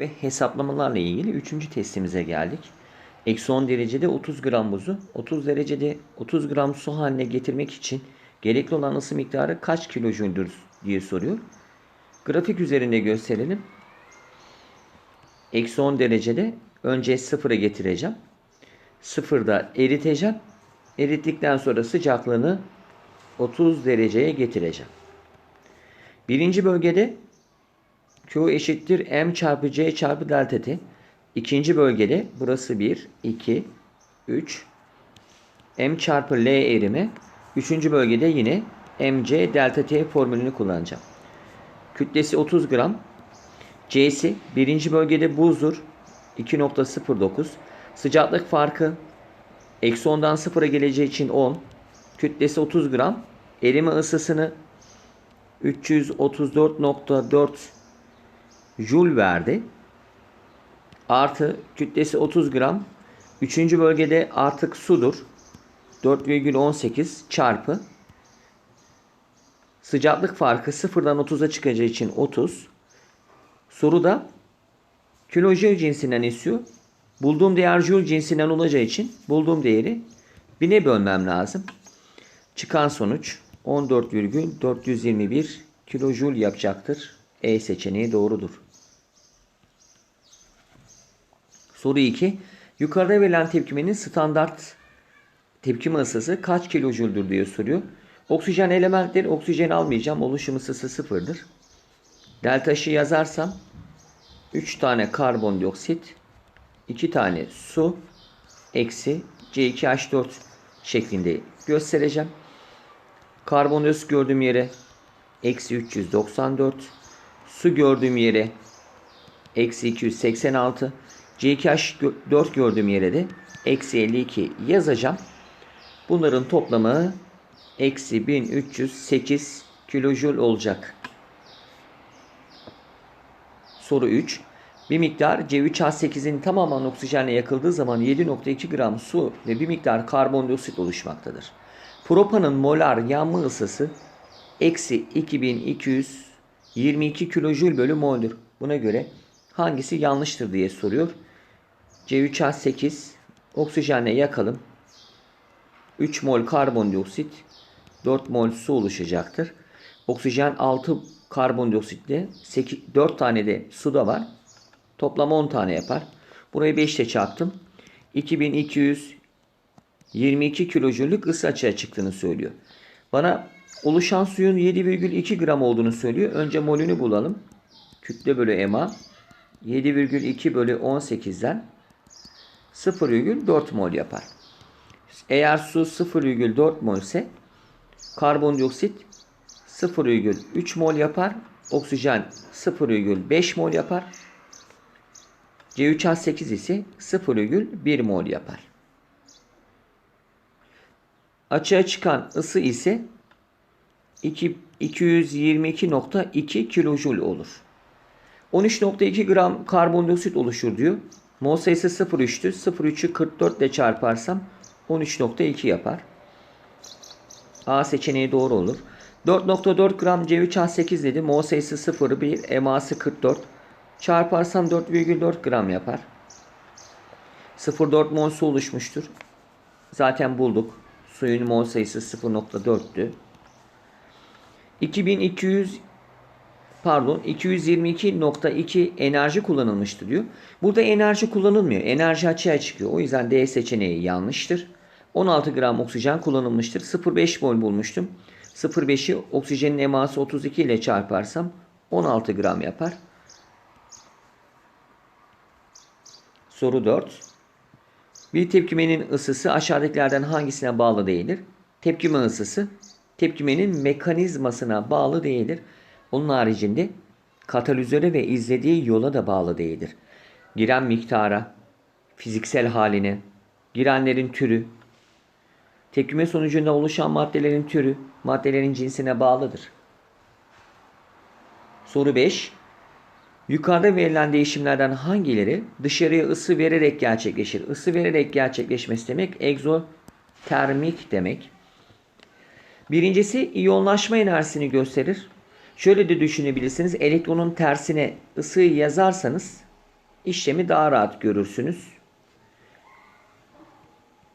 ve hesaplamalarla ilgili 3. testimize geldik. Eksi 10 derecede 30 gram buzu 30 derecede 30 gram su haline getirmek için gerekli olan ısı miktarı kaç kilojüldür diye soruyor. Grafik üzerinde gösterelim. Eksi 10 derecede önce sıfıra getireceğim. Sıfırda eriteceğim. Erittikten sonra sıcaklığını 30 dereceye getireceğim. Birinci bölgede Q eşittir M çarpı C çarpı delta T. İkinci bölgede burası 1, 2, 3. M çarpı L erime. Üçüncü bölgede yine MC delta T formülünü kullanacağım. Kütlesi 30 gram. C'si birinci bölgede buzdur. 2.09. Sıcaklık farkı eksi 10'dan 0'a geleceği için 10. Kütlesi 30 gram. Erime ısısını 334.4 Joule verdi. Artı kütlesi 30 gram. Üçüncü bölgede artık sudur. 4,18 çarpı. Sıcaklık farkı sıfırdan 30'a çıkacağı için 30. Soruda kilojoule cinsinden istiyor. Bulduğum değer joule cinsinden olacağı için bulduğum değeri bine bölmem lazım. Çıkan sonuç 14,421 kilojoule yapacaktır. E seçeneği doğrudur. Soru 2. Yukarıda verilen tepkimenin standart tepkime ısısı kaç kilojüldür diye soruyor. Oksijen elementleri oksijen almayacağım. Oluşum ısısı sıfırdır. Delta Ş'ı yazarsam 3 tane karbondioksit 2 tane su eksi C2H4 şeklinde göstereceğim. Karbondioksit gördüğüm yere eksi 394 su gördüğüm yere eksi 286 C2H4 gördüğüm yere de eksi 52 yazacağım. Bunların toplamı eksi 1308 kilojoule olacak. Soru 3. Bir miktar C3H8'in tamamen oksijenle yakıldığı zaman 7.2 gram su ve bir miktar karbondioksit oluşmaktadır. Propanın molar yanma ısısı eksi 2222 kilojül bölü mol'dür. Buna göre hangisi yanlıştır diye soruyor. C3H8 oksijenle yakalım. 3 mol karbondioksit 4 mol su oluşacaktır. Oksijen 6 karbondioksitle 8, 4 tane de su da var. Toplam 10 tane yapar. Burayı 5 ile çarptım. 2222 kilojüllük ısı açığa çıktığını söylüyor. Bana oluşan suyun 7,2 gram olduğunu söylüyor. Önce molünü bulalım. Kütle bölü MA 7,2 bölü 18'den 0,4 mol yapar. Eğer su 0,4 mol ise karbondioksit 0,3 mol yapar. Oksijen 0,5 mol yapar. C3H8 ise 0,1 mol yapar. Açığa çıkan ısı ise 222.2 kilojoule olur. 13.2 gram karbondioksit oluşur diyor. Mol sayısı 0,3'tü. 0,3'ü 44 ile çarparsam 13.2 yapar. A seçeneği doğru olur. 4.4 gram C3H8 dedi. Mol sayısı 0,1. EMA'sı 44. Çarparsam 4,4 gram yapar. 0,4 mol su oluşmuştur. Zaten bulduk. Suyun mol sayısı 0.4'tü. 2200 pardon 222.2 enerji kullanılmıştır diyor. Burada enerji kullanılmıyor. Enerji açığa çıkıyor. O yüzden D seçeneği yanlıştır. 16 gram oksijen kullanılmıştır. 0.5 mol bulmuştum. 0.5'i oksijenin eması 32 ile çarparsam 16 gram yapar. Soru 4. Bir tepkimenin ısısı aşağıdakilerden hangisine bağlı değildir? Tepkime ısısı tepkimenin mekanizmasına bağlı değildir. Onun haricinde katalizöre ve izlediği yola da bağlı değildir. Giren miktara, fiziksel haline, girenlerin türü, tepkime sonucunda oluşan maddelerin türü, maddelerin cinsine bağlıdır. Soru 5. Yukarıda verilen değişimlerden hangileri dışarıya ısı vererek gerçekleşir? Isı vererek gerçekleşmesi demek egzotermik demek. Birincisi iyonlaşma enerjisini gösterir. Şöyle de düşünebilirsiniz. Elektronun tersine ısıyı yazarsanız işlemi daha rahat görürsünüz.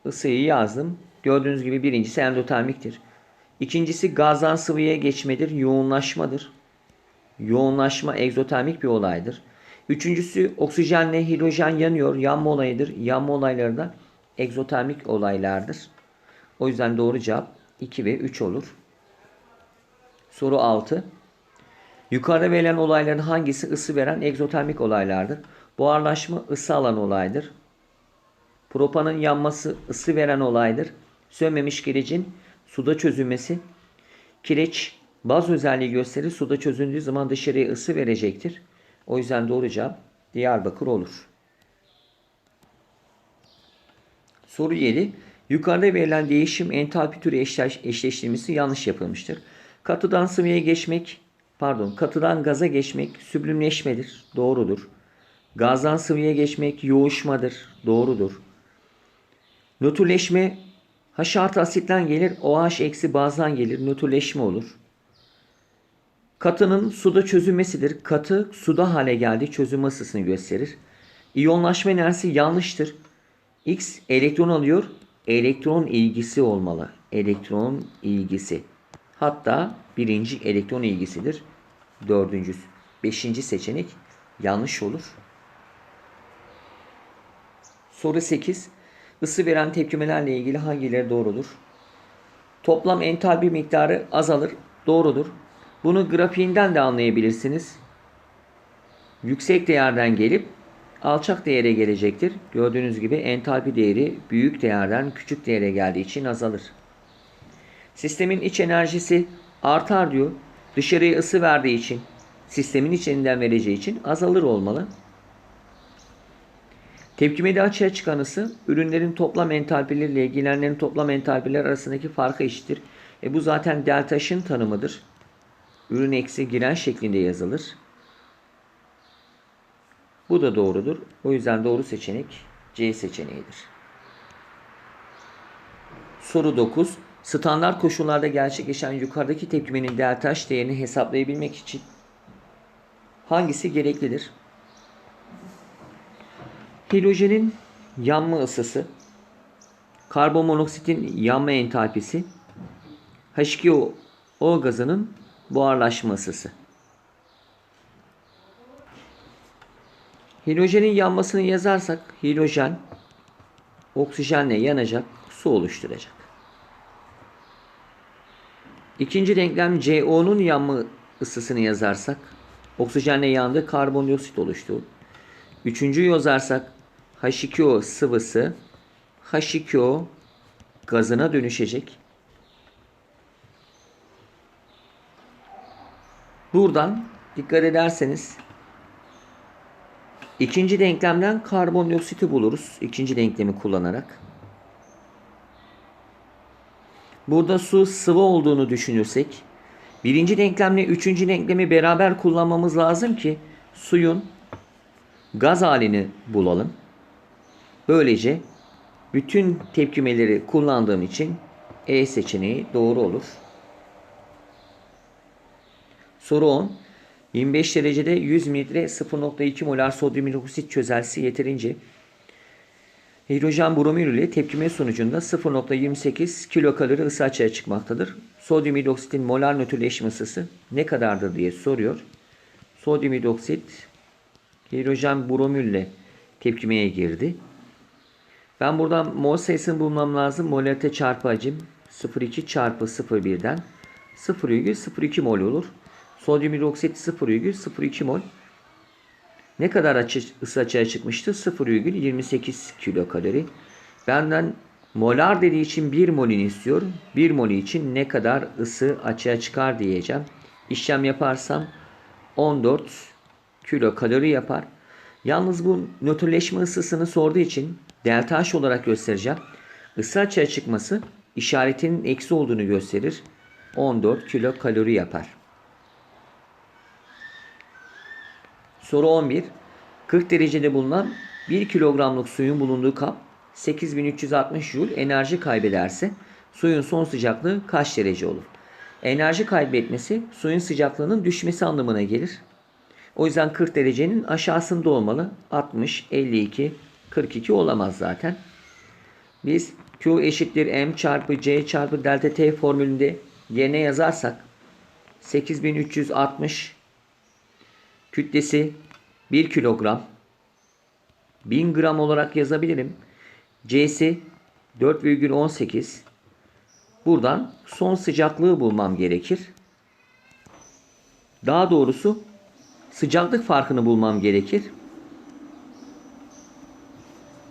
Isıyı yazdım. Gördüğünüz gibi birincisi endotermiktir. İkincisi gazdan sıvıya geçmedir, yoğunlaşmadır. Yoğunlaşma egzotermik bir olaydır. Üçüncüsü oksijenle hidrojen yanıyor, yanma olayıdır. Yanma olayları da egzotermik olaylardır. O yüzden doğru cevap 2 ve 3 olur. Soru 6. Yukarıda verilen olayların hangisi ısı veren egzotermik olaylardır? Buharlaşma ısı alan olaydır. Propanın yanması ısı veren olaydır. Sönmemiş kirecin suda çözülmesi. Kireç baz özelliği gösterir. Suda çözüldüğü zaman dışarıya ısı verecektir. O yüzden doğru cevap Diyarbakır olur. Soru 7. Yukarıda verilen değişim entalpi türü eşleş, eşleştirmesi yanlış yapılmıştır. Katıdan sıvıya geçmek, pardon, katıdan gaza geçmek süblimleşmedir. Doğrudur. Gazdan sıvıya geçmek yoğuşmadır. Doğrudur. Nötrleşme H artı asitten gelir, OH eksi bazdan gelir. Nötrleşme olur. Katının suda çözülmesidir. Katı suda hale geldi çözülme ısısını gösterir. İyonlaşma enerjisi yanlıştır. X elektron alıyor. Elektron ilgisi olmalı. Elektron ilgisi. Hatta birinci elektron ilgisidir. Dördüncü, beşinci seçenek yanlış olur. Soru 8. Isı veren tepkimelerle ilgili hangileri doğrudur? Toplam entalpi miktarı azalır. Doğrudur. Bunu grafiğinden de anlayabilirsiniz. Yüksek değerden gelip alçak değere gelecektir. Gördüğünüz gibi entalpi değeri büyük değerden küçük değere geldiği için azalır. Sistemin iç enerjisi artar diyor. Dışarıya ısı verdiği için, sistemin içinden vereceği için azalır olmalı. Tepkimede açığa çıkan ısı, ürünlerin toplam entalpileriyle ilgilenenlerin toplam entalpiler arasındaki farkı eşittir. E bu zaten delta H'ın tanımıdır. Ürün eksi giren şeklinde yazılır. Bu da doğrudur. O yüzden doğru seçenek C seçeneğidir. Soru 9. Standart koşullarda gerçekleşen yukarıdaki tepkimenin delta H değerini hesaplayabilmek için hangisi gereklidir? Hidrojenin yanma ısısı, karbonmonoksitin yanma entalpisi, H2O O gazının buharlaşma ısısı. Hidrojenin yanmasını yazarsak hidrojen oksijenle yanacak, su oluşturacak. İkinci denklem CO'nun yanma ısısını yazarsak oksijenle yandı, karbondioksit oluştu. Üçüncüyü yazarsak H2O sıvısı H2O gazına dönüşecek. Buradan dikkat ederseniz ikinci denklemden karbondioksiti buluruz. İkinci denklemi kullanarak. Burada su sıvı olduğunu düşünürsek birinci denklemle üçüncü denklemi beraber kullanmamız lazım ki suyun gaz halini bulalım. Böylece bütün tepkimeleri kullandığım için E seçeneği doğru olur. Soru 10. 25 derecede 100 mililitre 0.2 molar sodyum hidroksit çözeltisi yeterince hidrojen bromür ile tepkime sonucunda 0.28 kilokalori ısı açığa çıkmaktadır. Sodyum hidroksitin molar nötrleşme ısısı ne kadardır diye soruyor. Sodyum hidroksit hidrojen bromür ile tepkimeye girdi. Ben buradan mol sayısını bulmam lazım. Molarite çarpı hacim 0,2 çarpı 0,1'den 0,02 mol olur. Sodyum hidroksit 0,02 mol. Ne kadar açı, ısı açığa çıkmıştı? 0,28 kilokalori. Benden molar dediği için 1 molini istiyor. 1 molü için ne kadar ısı açığa çıkar diyeceğim. İşlem yaparsam 14 kilokalori yapar. Yalnız bu nötrleşme ısısını sorduğu için delta H olarak göstereceğim. Isı açığa çıkması işaretinin eksi olduğunu gösterir. 14 kilokalori yapar. Soru 11. 40 derecede bulunan 1 kilogramlık suyun bulunduğu kap 8360 Joule enerji kaybederse suyun son sıcaklığı kaç derece olur? Enerji kaybetmesi suyun sıcaklığının düşmesi anlamına gelir. O yüzden 40 derecenin aşağısında olmalı. 60, 52, 42 olamaz zaten. Biz Q eşittir M çarpı C çarpı delta T formülünde yerine yazarsak 8360 kütlesi 1 kilogram 1000 gram olarak yazabilirim. C'si 4,18 Buradan son sıcaklığı bulmam gerekir. Daha doğrusu sıcaklık farkını bulmam gerekir.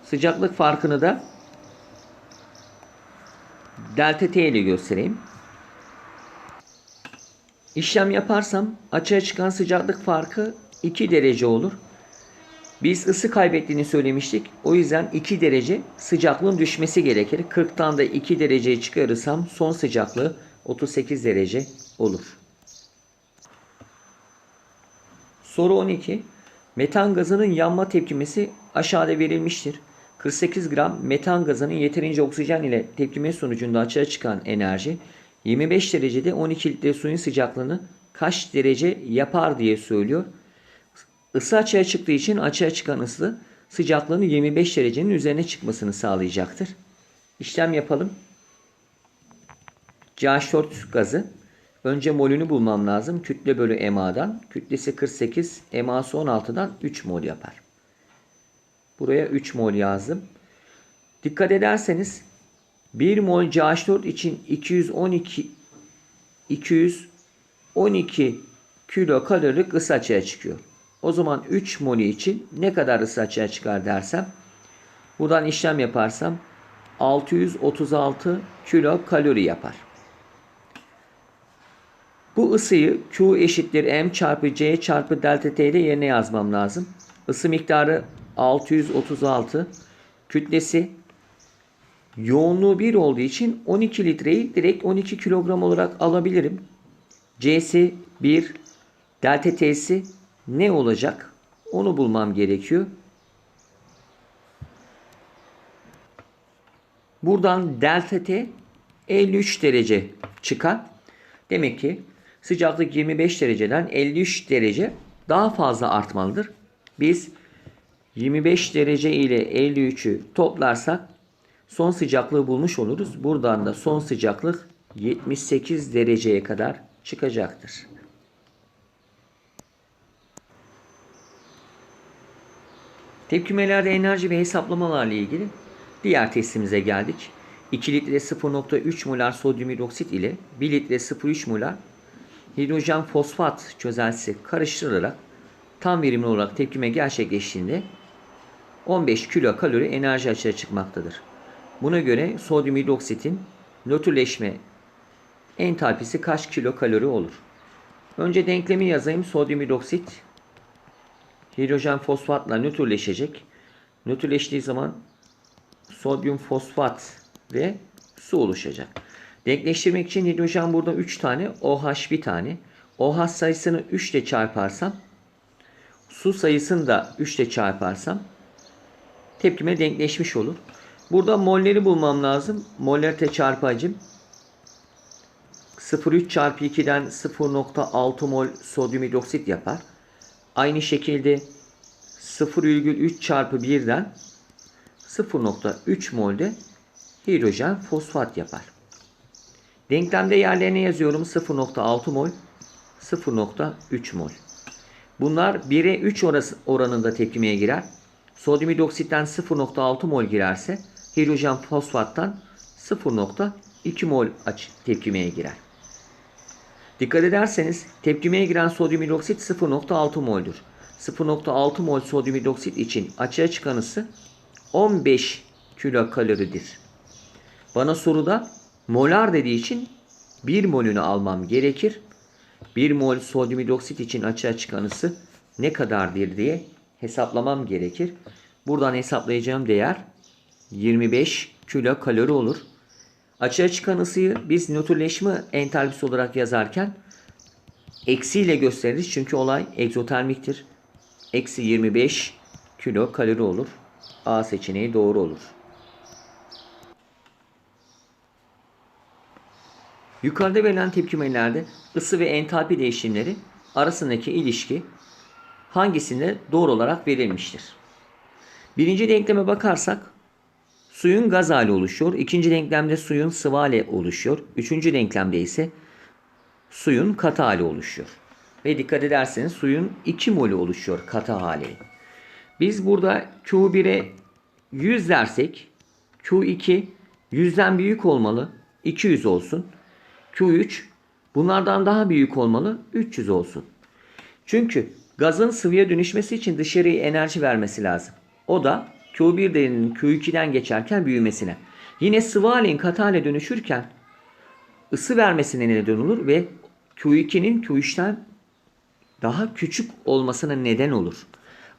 Sıcaklık farkını da delta t ile göstereyim. İşlem yaparsam açığa çıkan sıcaklık farkı 2 derece olur. Biz ısı kaybettiğini söylemiştik. O yüzden 2 derece sıcaklığın düşmesi gerekir. 40'tan da 2 dereceyi çıkarırsam son sıcaklığı 38 derece olur. Soru 12. Metan gazının yanma tepkimesi aşağıda verilmiştir. 48 gram metan gazının yeterince oksijen ile tepkime sonucunda açığa çıkan enerji 25 derecede 12 litre suyun sıcaklığını kaç derece yapar diye söylüyor. Isı açığa çıktığı için açığa çıkan ısı sıcaklığının 25 derecenin üzerine çıkmasını sağlayacaktır. İşlem yapalım. CH4 gazı. Önce molünü bulmam lazım. Kütle bölü MA'dan. Kütlesi 48, MA'sı 16'dan 3 mol yapar. Buraya 3 mol yazdım. Dikkat ederseniz 1 mol CH4 için 212 212 kilo kalorilik ısı açığa çıkıyor. O zaman 3 mol için ne kadar ısı açığa çıkar dersem buradan işlem yaparsam 636 kilo kalori yapar. Bu ısıyı Q eşittir M çarpı C çarpı delta T ile yerine yazmam lazım. Isı miktarı 636. Kütlesi yoğunluğu 1 olduğu için 12 litreyi direkt 12 kilogram olarak alabilirim. C'si 1, delta T'si ne olacak? Onu bulmam gerekiyor. Buradan delta T 53 derece çıkar. Demek ki sıcaklık 25 dereceden 53 derece daha fazla artmalıdır. Biz 25 derece ile 53'ü toplarsak son sıcaklığı bulmuş oluruz. Buradan da son sıcaklık 78 dereceye kadar çıkacaktır. Tepkimelerde enerji ve hesaplamalarla ilgili diğer testimize geldik. 2 litre 0.3 molar sodyum hidroksit ile 1 litre 0.3 molar hidrojen fosfat çözeltisi karıştırılarak tam verimli olarak tepkime gerçekleştiğinde 15 kilo kalori enerji açığa çıkmaktadır. Buna göre sodyum hidroksitin nötrleşme entalpisi kaç kilo kalori olur? Önce denklemi yazayım. Sodyum hidroksit hidrojen fosfatla nötrleşecek. Nötrleştiği zaman sodyum fosfat ve su oluşacak. Denkleştirmek için hidrojen burada 3 tane, OH bir tane. OH sayısını 3 ile çarparsam, su sayısını da 3 ile çarparsam tepkime denkleşmiş olur. Burada molleri bulmam lazım. Molarite çarpı hacim 0,3 çarpı 2'den 0,6 mol sodyum hidroksit yapar. Aynı şekilde 0,3 çarpı 1'den 0,3 molde hidrojen fosfat yapar. Denklemde yerlerine yazıyorum 0,6 mol, 0,3 mol. Bunlar 1'e 3 oranında tepkimeye girer. Sodyum hidroksitten 0,6 mol girerse hidrojen fosfattan 0,2 mol tepkimeye girer. Dikkat ederseniz tepkimeye giren sodyum hidroksit 0,6 mol'dur. 0,6 mol sodyum hidroksit için açığa çıkan ısı 15 kilokaloridir. Bana soruda molar dediği için 1 molünü almam gerekir. 1 mol sodyum hidroksit için açığa çıkan ısı ne kadardır diye hesaplamam gerekir. Buradan hesaplayacağım değer 25 kilokalori olur. Açığa çıkan ısıyı biz nötrleşme entalpisi olarak yazarken eksiyle gösteririz. Çünkü olay egzotermiktir. Eksi 25 kilo kalori olur. A seçeneği doğru olur. Yukarıda verilen tepkimelerde ısı ve entalpi değişimleri arasındaki ilişki hangisinde doğru olarak verilmiştir? Birinci denkleme bakarsak suyun gaz hali oluşuyor. İkinci denklemde suyun sıvı hali oluşuyor. Üçüncü denklemde ise suyun katı hali oluşuyor. Ve dikkat ederseniz suyun 2 molü oluşuyor katı hali. Biz burada Q1'e 100 dersek Q2 100'den büyük olmalı. 200 olsun. Q3 bunlardan daha büyük olmalı. 300 olsun. Çünkü gazın sıvıya dönüşmesi için dışarıya enerji vermesi lazım. O da Q1 değerinin Q2'den geçerken büyümesine. Yine sıvı halin katı hale dönüşürken ısı vermesine neden olur ve Q2'nin Q3'ten daha küçük olmasına neden olur.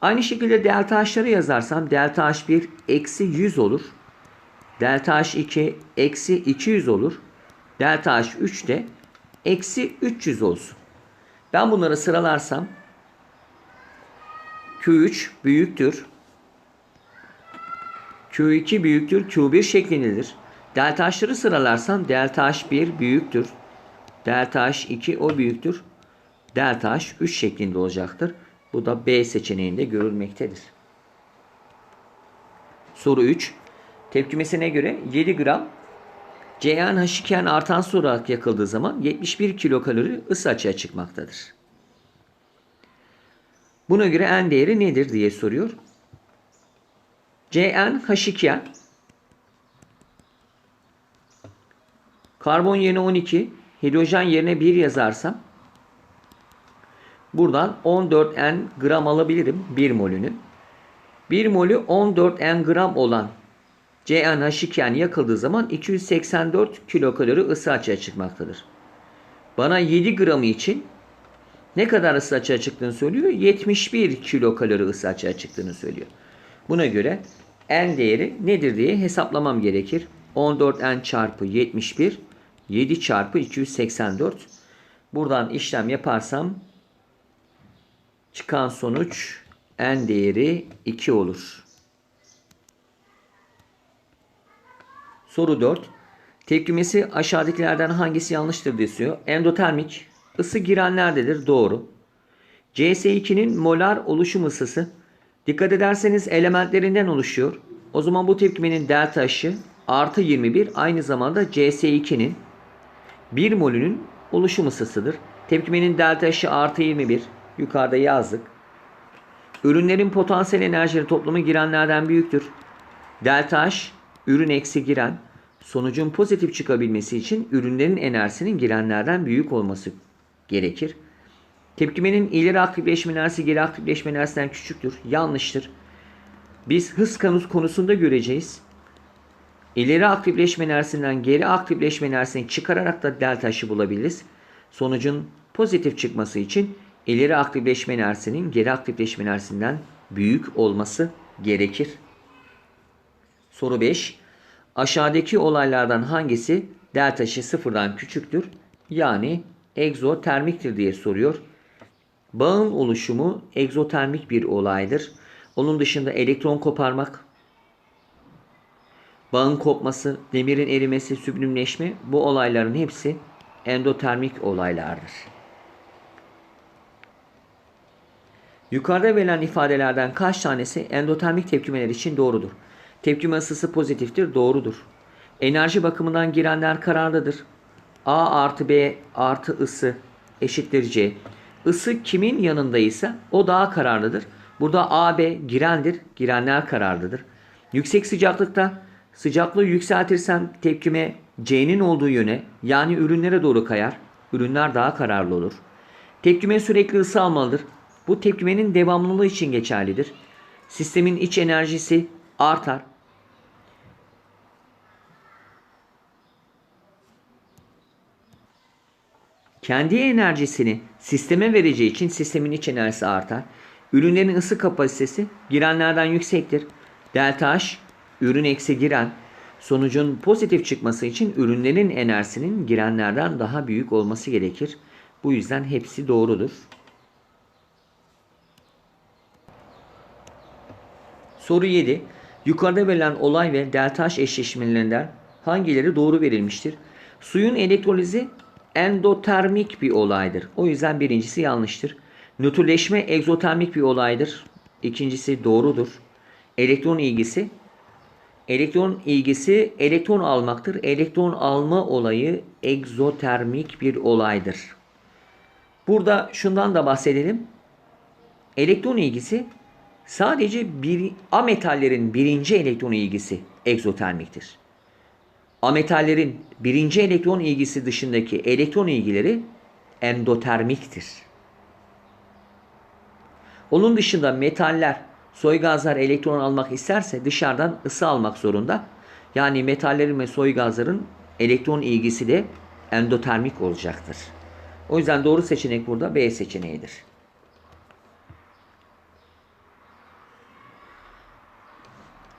Aynı şekilde delta H'ları yazarsam delta H1 eksi 100 olur. Delta H2 eksi 200 olur. Delta H3 de eksi 300 olsun. Ben bunları sıralarsam Q3 büyüktür. Q2 büyüktür. Q1 şeklindedir. Delta H'ları sıralarsam delta H1 büyüktür. Delta H2 o büyüktür. Delta H3 şeklinde olacaktır. Bu da B seçeneğinde görülmektedir. Soru 3. Tepkimesine göre 7 gram CnH2n artan su olarak yakıldığı zaman 71 kilokalori ısı açığa çıkmaktadır. Buna göre N değeri nedir diye soruyor. CnH2n karbon yerine 12, hidrojen yerine 1 yazarsam buradan 14N gram alabilirim 1 molünü. 1 molü 14N gram olan CnH2n yakıldığı zaman 284 kilokalori ısı açığa çıkmaktadır. Bana 7 gramı için ne kadar ısı açığa çıktığını söylüyor? 71 kilokalori ısı açığa çıktığını söylüyor. Buna göre N değeri nedir diye hesaplamam gerekir. 14N çarpı 71 7 çarpı 284 buradan işlem yaparsam çıkan sonuç N değeri 2 olur. Soru 4. Tepkimesi aşağıdakilerden hangisi yanlıştır diye soruyor. Endotermik ısı girenlerdedir. Doğru. CS2'nin molar oluşum ısısı dikkat ederseniz elementlerinden oluşuyor. O zaman bu tepkimenin delta H'ı artı 21 aynı zamanda CS2'nin 1 molünün oluşum ısısıdır. Tepkimenin delta H'ı artı 21 yukarıda yazdık. Ürünlerin potansiyel enerjileri toplamı girenlerden büyüktür. Delta H ürün eksi giren sonucun pozitif çıkabilmesi için ürünlerin enerjisinin girenlerden büyük olması gerekir. Tepkimenin ileri aktifleşme enerjisi geri aktifleşme enerjisinden küçüktür. Yanlıştır. Biz hız kanus konusunda göreceğiz. İleri aktifleşme enerjisinden geri aktifleşme enerjisini çıkararak da delta H'ı bulabiliriz. Sonucun pozitif çıkması için ileri aktifleşme enerjisinin geri aktifleşme enerjisinden büyük olması gerekir. Soru 5. Aşağıdaki olaylardan hangisi delta H sıfırdan küçüktür? Yani egzotermiktir diye soruyor. Bağın oluşumu egzotermik bir olaydır. Onun dışında elektron koparmak, bağın kopması, demirin erimesi, süblimleşme bu olayların hepsi endotermik olaylardır. Yukarıda verilen ifadelerden kaç tanesi endotermik tepkimeler için doğrudur? Tepkime ısısı pozitiftir, doğrudur. Enerji bakımından girenler kararlıdır. A artı B artı ısı eşittir C. Isı kimin yanındaysa o daha kararlıdır. Burada A, B girendir, girenler kararlıdır. Yüksek sıcaklıkta sıcaklığı yükseltirsem tepkime C'nin olduğu yöne yani ürünlere doğru kayar. Ürünler daha kararlı olur. Tepkime sürekli ısı almalıdır. Bu tepkimenin devamlılığı için geçerlidir. Sistemin iç enerjisi artar. Kendi enerjisini sisteme vereceği için sistemin iç enerjisi artar. Ürünlerin ısı kapasitesi girenlerden yüksektir. Delta H ürün eksi giren sonucun pozitif çıkması için ürünlerin enerjisinin girenlerden daha büyük olması gerekir. Bu yüzden hepsi doğrudur. Soru 7. Yukarıda verilen olay ve delta H eşleşmelerinden hangileri doğru verilmiştir? Suyun elektrolizi endotermik bir olaydır. O yüzden birincisi yanlıştır. Nötrleşme egzotermik bir olaydır. İkincisi doğrudur. Elektron ilgisi elektron ilgisi elektron almaktır. Elektron alma olayı egzotermik bir olaydır. Burada şundan da bahsedelim. Elektron ilgisi sadece bir ametallerin birinci elektron ilgisi egzotermiktir. Ametallerin birinci elektron ilgisi dışındaki elektron ilgileri endotermiktir. Onun dışında metaller, soy gazlar elektron almak isterse dışarıdan ısı almak zorunda. Yani metallerin ve soy gazların elektron ilgisi de endotermik olacaktır. O yüzden doğru seçenek burada B seçeneğidir.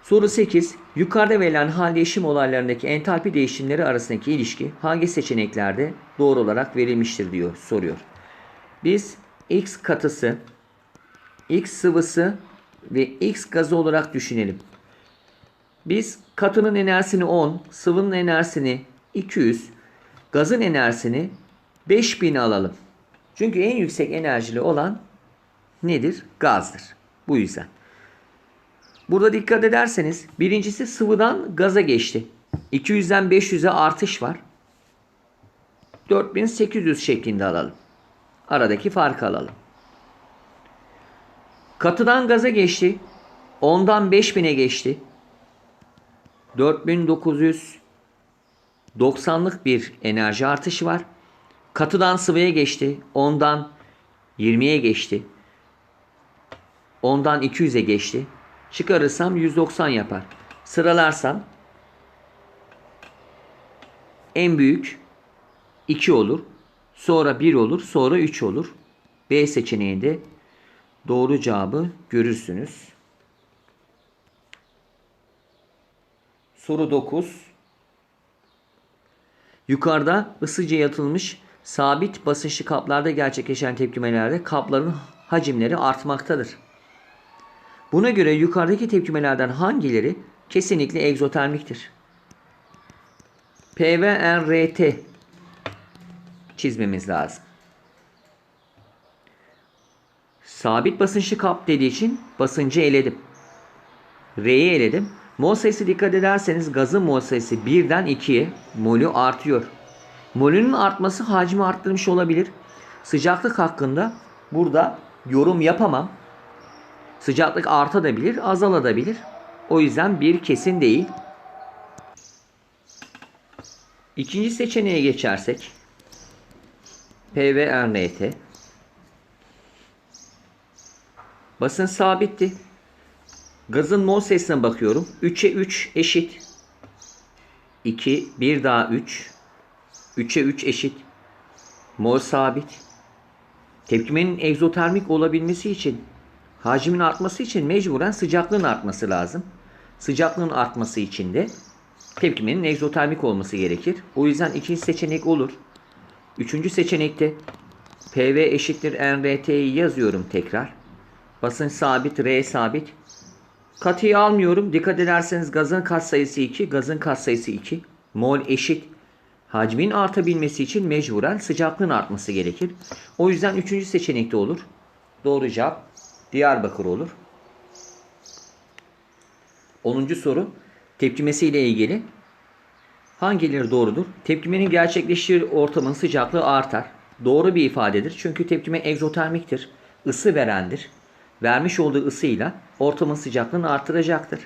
Soru 8. Yukarıda verilen hal değişim olaylarındaki entalpi değişimleri arasındaki ilişki hangi seçeneklerde doğru olarak verilmiştir diyor soruyor. Biz X katısı, X sıvısı ve X gazı olarak düşünelim. Biz katının enerjisini 10, sıvının enerjisini 200, gazın enerjisini 5000 alalım. Çünkü en yüksek enerjili olan nedir? Gazdır. Bu yüzden. Burada dikkat ederseniz birincisi sıvıdan gaza geçti. 200'den 500'e artış var. 4800 şeklinde alalım. Aradaki farkı alalım. Katıdan gaza geçti. 10'dan 5000'e geçti. 4990'lık bir enerji artışı var. Katıdan sıvıya geçti. 10'dan 20'ye geçti. 10'dan 200'e geçti. Çıkarırsam 190 yapar. Sıralarsam en büyük 2 olur. Sonra 1 olur. Sonra 3 olur. B seçeneğinde doğru cevabı görürsünüz. Soru 9. Yukarıda ısıca yatılmış sabit basınçlı kaplarda gerçekleşen tepkimelerde kapların hacimleri artmaktadır. Buna göre yukarıdaki tepkimelerden hangileri kesinlikle egzotermiktir? P ve NRT çizmemiz lazım. Sabit basınçlı kap dediği için basıncı eledim. R'yi eledim. Mol sayısı dikkat ederseniz gazın mol sayısı 1'den 2'ye molü artıyor. Molünün artması hacmi arttırmış olabilir. Sıcaklık hakkında burada yorum yapamam. Sıcaklık artabilir, azalabilir. O yüzden bir kesin değil. İkinci seçeneğe geçersek P ve RNT Basın sabitti. Gazın mol sayısına bakıyorum. 3'e 3 eşit. 2, 1 daha 3. 3'e 3 eşit. Mol sabit. Tepkimenin egzotermik olabilmesi için hacmin artması için mecburen sıcaklığın artması lazım. Sıcaklığın artması için de tepkimenin egzotermik olması gerekir. O yüzden ikinci seçenek olur. Üçüncü seçenekte PV eşittir NRT'yi yazıyorum tekrar. Basınç sabit, R sabit. Katıyı almıyorum. Dikkat ederseniz gazın katsayısı 2, gazın katsayısı 2. Mol eşit. Hacmin artabilmesi için mecburen sıcaklığın artması gerekir. O yüzden üçüncü seçenekte olur. Doğru cevap Diyarbakır olur. 10. soru tepkimesi ile ilgili hangileri doğrudur? Tepkimenin gerçekleştiği ortamın sıcaklığı artar. Doğru bir ifadedir. Çünkü tepkime egzotermiktir. Isı verendir. Vermiş olduğu ısıyla ortamın sıcaklığını artıracaktır.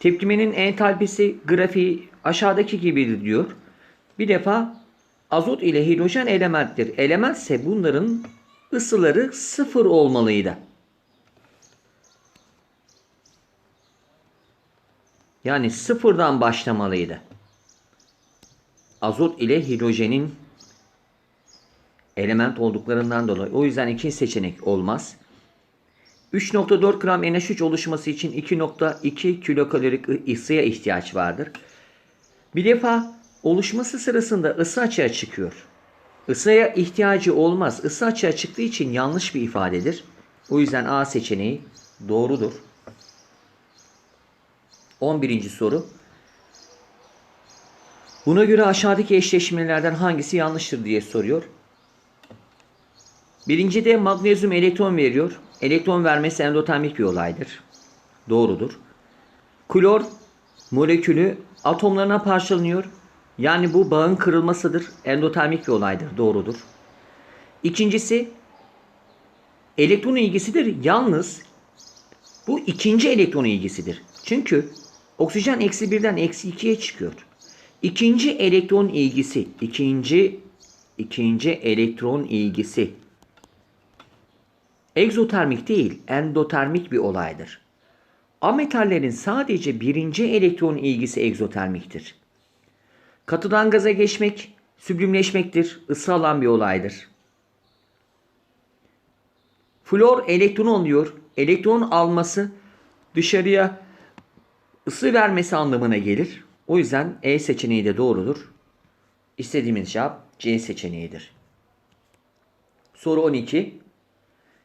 Tepkimenin entalpisi grafiği aşağıdaki gibidir diyor. Bir defa azot ile hidrojen elementtir. Elementse bunların ısıları sıfır olmalıydı. Yani sıfırdan başlamalıydı. Azot ile hidrojenin element olduklarından dolayı. O yüzden iki seçenek olmaz. 3.4 gram NH3 oluşması için 2.2 kilokalorik ısıya ihtiyaç vardır. Bir defa oluşması sırasında ısı açığa çıkıyor. Isıya ihtiyacı olmaz. Isı açığa çıktığı için yanlış bir ifadedir. O yüzden A seçeneği doğrudur. 11. soru. Buna göre aşağıdaki eşleşmelerden hangisi yanlıştır diye soruyor. Birinci de magnezyum elektron veriyor. Elektron vermesi endotermik bir olaydır. Doğrudur. Klor molekülü atomlarına parçalanıyor. Yani bu bağın kırılmasıdır. Endotermik bir olaydır. Doğrudur. İkincisi elektron ilgisidir. Yalnız bu ikinci elektron ilgisidir. Çünkü oksijen eksi birden eksi ikiye çıkıyor. İkinci elektron ilgisi, ikinci ikinci elektron ilgisi egzotermik değil, endotermik bir olaydır. Ametallerin sadece birinci elektron ilgisi egzotermiktir. Katıdan gaza geçmek, süblimleşmektir, ısı alan bir olaydır. Flor elektron alıyor. Elektron alması dışarıya ısı vermesi anlamına gelir. O yüzden E seçeneği de doğrudur. İstediğimiz cevap C seçeneğidir. Soru 12.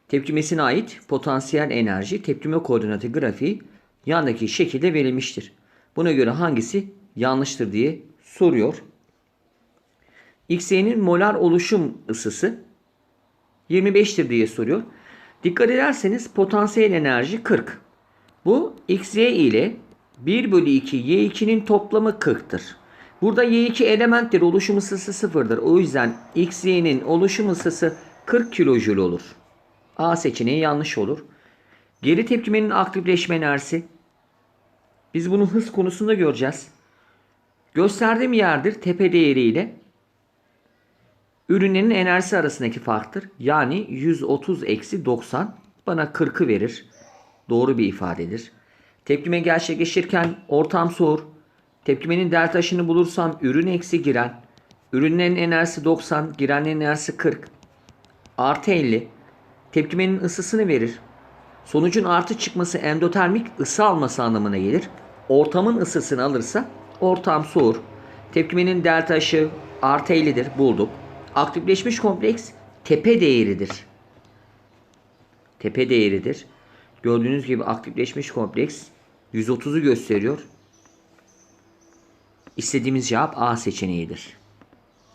Tepkimesine ait potansiyel enerji tepkime koordinatı grafiği yandaki şekilde verilmiştir. Buna göre hangisi yanlıştır diye soruyor. XY'nin molar oluşum ısısı 25'tir diye soruyor. Dikkat ederseniz potansiyel enerji 40. Bu XY ile 1 bölü 2 Y2'nin toplamı 40'tır. Burada Y2 elementtir. Oluşum ısısı sıfırdır. O yüzden XY'nin oluşum ısısı 40 kilojül olur. A seçeneği yanlış olur. Geri tepkimenin aktifleşme enerjisi. Biz bunu hız konusunda göreceğiz. Gösterdiğim yerdir tepe değeri ile ürünlerin enerjisi arasındaki farktır. Yani 130 eksi 90 bana 40'ı verir. Doğru bir ifadedir. Tepkime gerçekleşirken ortam soğur. Tepkimenin delta taşını bulursam ürün eksi giren. Ürünlerin enerjisi 90, girenlerin enerjisi 40. Artı 50. Tepkimenin ısısını verir. Sonucun artı çıkması endotermik ısı alması anlamına gelir. Ortamın ısısını alırsa ortam soğur. Tepkimenin delta H'ı artı 50'dir bulduk. Aktifleşmiş kompleks tepe değeridir. Tepe değeridir. Gördüğünüz gibi aktifleşmiş kompleks 130'u gösteriyor. İstediğimiz cevap A seçeneğidir.